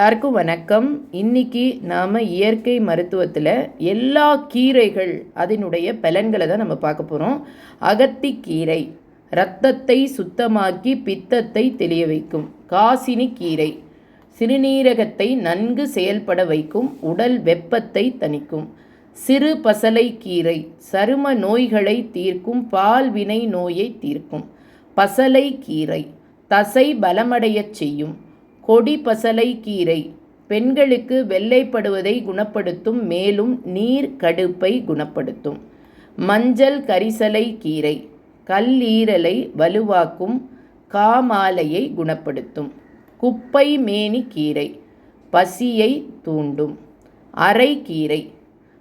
எல்லாருக்கும் வணக்கம். இன்னைக்கு நாம் இயற்கை மருத்துவத்தில் எல்லா கீரைகள் அதனுடைய பலன்களை தான் நம்ம பார்க்க போகிறோம் அகத்திக்கீரை இரத்தத்தை சுத்தமாக்கி பித்தத்தை தெளிய வைக்கும். காசினி கீரை சிறுநீரகத்தை நன்கு செயல்பட வைக்கும். உடல் வெப்பத்தை தணிக்கும். சிறு பசலை கீரை சரும நோய்களை தீர்க்கும். பால்வினை நோயை தீர்க்கும். பசலை கீரை தசை பலமடையச் செய்யும். கொடி பசலை கீரை பெண்களுக்கு வெள்ளைப்படுவதை குணப்படுத்தும் மேலும் நீர் கடுப்பை குணப்படுத்தும். மஞ்சள் கரிசலை கீரை கல்லீரலை வலுவாக்கும் காமாலையை குணப்படுத்தும். குப்பை மேனி கீரை பசியை தூண்டும். அரைக்கீரை.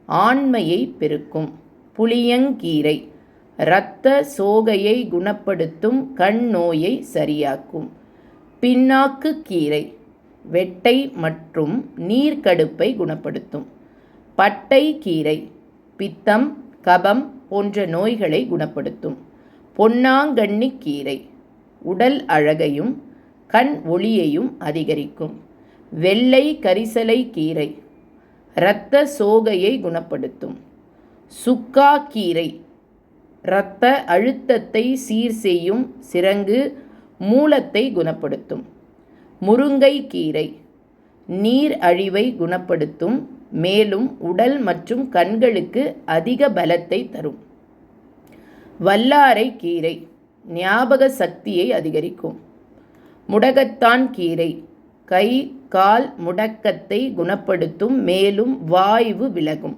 ஆண்மையை பெருக்கும். புளியங்கீரை. இரத்த சோகையை குணப்படுத்தும் கண் நோயை சரியாக்கும். பின்னாக்கு கீரை வெட்டை மற்றும் நீர்க்கடுப்பை குணப்படுத்தும். பட்டை கீரை பித்தம் கபம் போன்ற நோய்களை குணப்படுத்தும். பொன்னாங்கண்ணி கீரை உடல் அழகையும் கண் ஒளியையும் அதிகரிக்கும். வெள்ளை கரிசலை கீரை இரத்த சோகையை குணப்படுத்தும். சுக்கா கீரை இரத்த அழுத்தத்தை சீர் செய்யும் சிரங்கு மூலத்தை குணப்படுத்தும். முருங்கை கீரை நீர் அழிவை குணப்படுத்தும் மேலும் உடல் மற்றும் கண்களுக்கு அதிக பலத்தை தரும். வல்லாரை கீரை ஞாபக சக்தியை அதிகரிக்கும். முடகத்தான் கீரை கை கால் முடக்கத்தை குணப்படுத்தும் மேலும் வாய்வு விலகும்.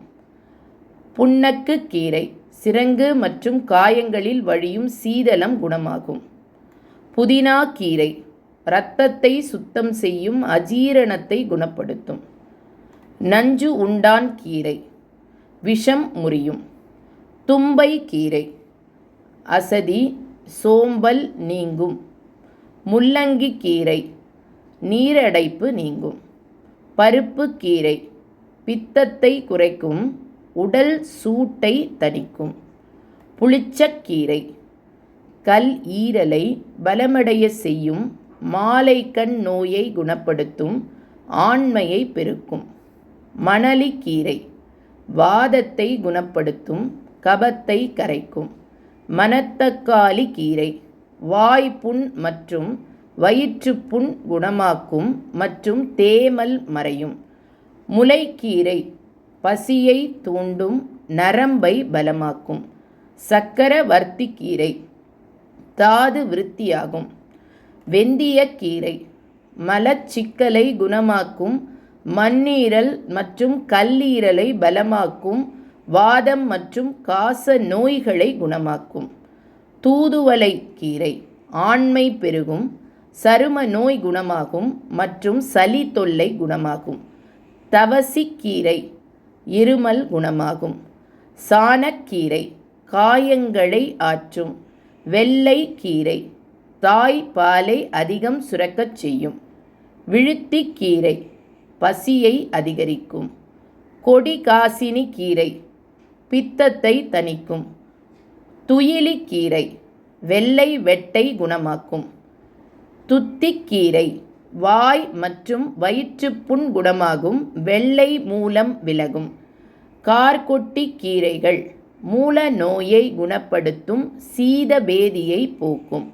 புன்னக்கு கீரை சிரங்கு மற்றும் காயங்களில் வழியும் சீதளம் குணமாகும். புதினா கீரை இரத்தத்தை சுத்தம் செய்யும் அஜீரணத்தை குணப்படுத்தும். நஞ்சு உண்டான் கீரை விஷம் முறியும். தும்பை கீரை அசதி சோம்பல் நீங்கும். முள்ளங்கி கீரை நீரடைப்பு நீங்கும். பருப்பு கீரை பித்தத்தை குறைக்கும். உடல் சூட்டை தணிக்கும். புளிச்சக்கீரை கல் ஈரலை பலமடைய செய்யும் மாலைக்கண் நோயை குணப்படுத்தும் ஆண்மையை பெருக்கும். மணலிக்கீரை வாதத்தை குணப்படுத்தும் கபத்தை கரைக்கும். மனத்தக்காளி கீரை வாய்ப்புண் மற்றும் வயிற்றுப்புண் குணமாக்கும் மற்றும் தேமல் மறையும். முளைக்கீரை பசியை தூண்டும் நரம்பை பலமாக்கும். சக்கரவர்த்தி கீரை தாது விருத்தியாகும். வெந்தியக்கீரை மலச்சிக்கலை குணமாக்கும் மண்ணீரல் மற்றும் கல்லீரலை பலமாக்கும் வாதம் மற்றும் காச நோய்களை குணமாக்கும். தூதுவளை கீரை ஆண்மை பெருகும் சரும நோய் குணமாகும் மற்றும் சளி தொல்லை குணமாகும். தவசிக்கீரை இருமல் குணமாகும். சாணக்கீரை காயங்களை ஆற்றும். வெள்ளை கீரை தாய் பாலை அதிகம் சுரக்கச் செய்யும். விழுத்திக்கீரை பசியை அதிகரிக்கும். கொடி காசினி கீரை பித்தத்தை தணிக்கும். துயிலிக்கீரை வெள்ளை வெட்டை குணமாக்கும். துத்திக்கீரை வாய் மற்றும் வயிற்றுப்புண் குணமாகும். வெள்ளை மூலம் விலகும். கார்கொட்டி கீரைகள் மூல நோயை குணப்படுத்தும் சீதபேதியை போக்கும்.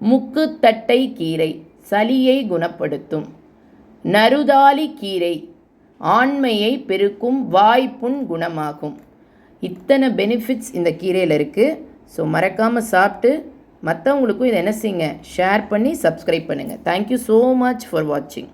முக்குத்தட்டை கீரை சளியை குணப்படுத்தும். நறுதாலி கீரை ஆண்மையை பெருக்கும் வாய்ப்புண் குணமாகும். இத்தனை பெனிஃபிட்ஸ் இந்த கீரையில் இருக்குது ஸோ மறக்காமல் சாப்பிட்டு மற்றவங்களுக்கும் இதை என்ன செய்யுங்க? ஷேர் பண்ணி சப்ஸ்கிரைப் பண்ணுங்கள் தேங்க்யூ ஸோ மச் ஃபார் வாட்சிங்